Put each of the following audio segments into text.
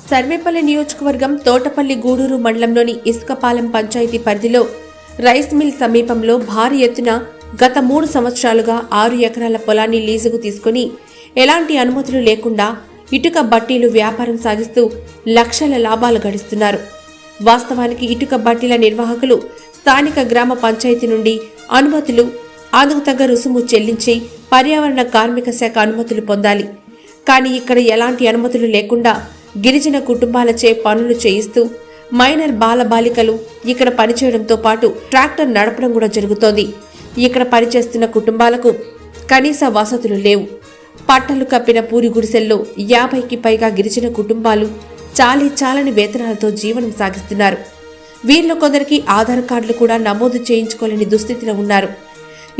సర్వేపల్లి నియోజకవర్గం తోటపల్లి గూడూరు మండలంలోని ఇసుకపాలెం పంచాయతీ పరిధిలో రైస్ మిల్ సమీపంలో భారీ ఎత్తున గత మూడు సంవత్సరాలుగా ఆరు ఎకరాల పొలాన్ని లీజుకు తీసుకుని ఎలాంటి అనుమతులు లేకుండా ఇటుక బట్టీలు వ్యాపారం సాగిస్తూ లక్షల లాభాలు గడిస్తున్నారు. వాస్తవానికి ఇటుక బట్టీల నిర్వాహకులు స్థానిక గ్రామ పంచాయతీ నుండి అనుమతులు అందుకు తగ్గ రుసుము చెల్లించి పర్యావరణ కార్మిక శాఖ అనుమతులు పొందాలి. కానీ ఇక్కడ ఎలాంటి అనుమతులు లేకుండా గిరిజన కుటుంబాలచే పనులు చేయిస్తూ మైనర్ బాలబాలికలు ఇక్కడ పనిచేయడంతో పాటు ట్రాక్టర్ నడపడం కూడా జరుగుతోంది. ఇక్కడ పనిచేస్తున్న కుటుంబాలకు కనీస వసతులు లేవు. పట్టలు కప్పిన పూరి గుడిసెల్లో యాభైకి పైగా గిరిజన కుటుంబాలు చాలీ చాలని వేతనాలతో జీవనం సాగిస్తున్నారు. వీరిలో కొందరికి ఆధార్ కార్డులు కూడా నమోదు చేయించుకోలేని దుస్థితిలో ఉన్నారు.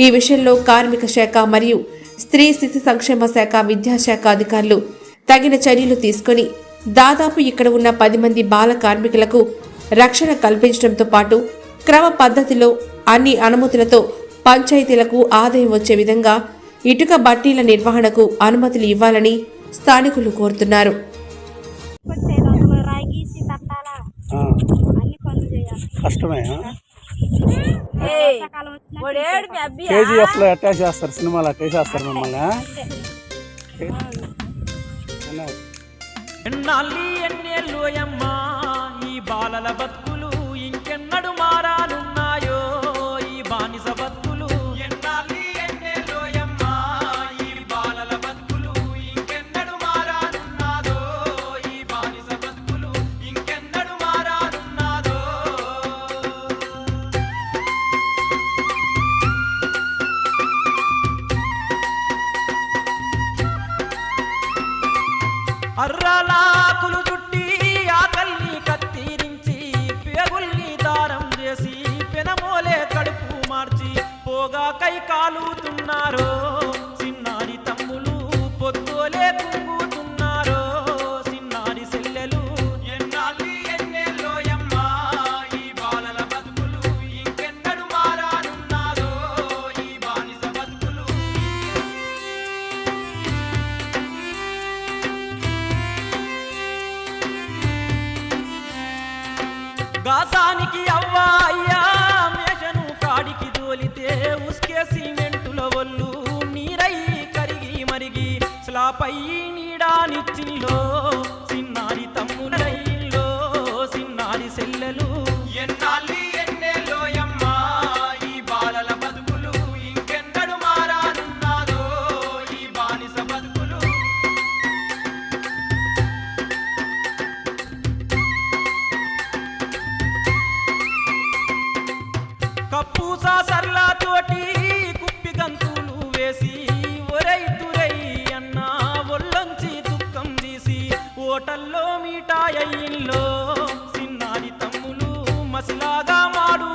ఈ విషయంలో కార్మిక శాఖ మరియు స్త్రీ శిశు సంక్షేమ శాఖ విద్యాశాఖ అధికారులు తగిన చర్యలు తీసుకొని దాదాపు ఇక్కడ ఉన్న పది మంది బాల కార్మికులకు రక్షణ కల్పించడంతో పాటు క్రమ పద్ధతిలో అన్ని అనుమతులతో పంచాయతీలకు ఆదాయం వచ్చే విధంగా ఇటుక బట్టీల నిర్వహణకు అనుమతులు ఇవ్వాలని స్థానికులు కోరుతున్నారు. కేజీఎఫ్లో అటాచ్ చేస్తారు సినిమాలో అటాచ్ చేస్తారు మిమ్మల్ని ఎన్నాళ్ళి ఎన్నేళ్ళోయమ్మా ఈ బాలల బతుకులు ఇంకెన్నడు మారానున్నాయో? ఈ బానిస బతుకు అర్రలాకులు చుట్టి ఆకల్ని కత్తిరించి పేగుల్ని దారం చేసి పెనమోలే కడుపు మార్చి పోగా కై కాలుతున్నారో. గాసానికి అవ్వా అయ్యా మేషను కాడికి దోలితే ఉస్కే సిమెంటుల ఒళ్ళు నీరై కరిగి మరిగి స్లాపై నీడానిచ్చిల్లో చిన్నారి తమ్ములైల్లో చిన్నారి సెల్లెలు. ఎన్నాళ్ళు హోటల్లో మీటాయిల్లో చిన్నారి తమ్ములు మసిలాగా మాడు.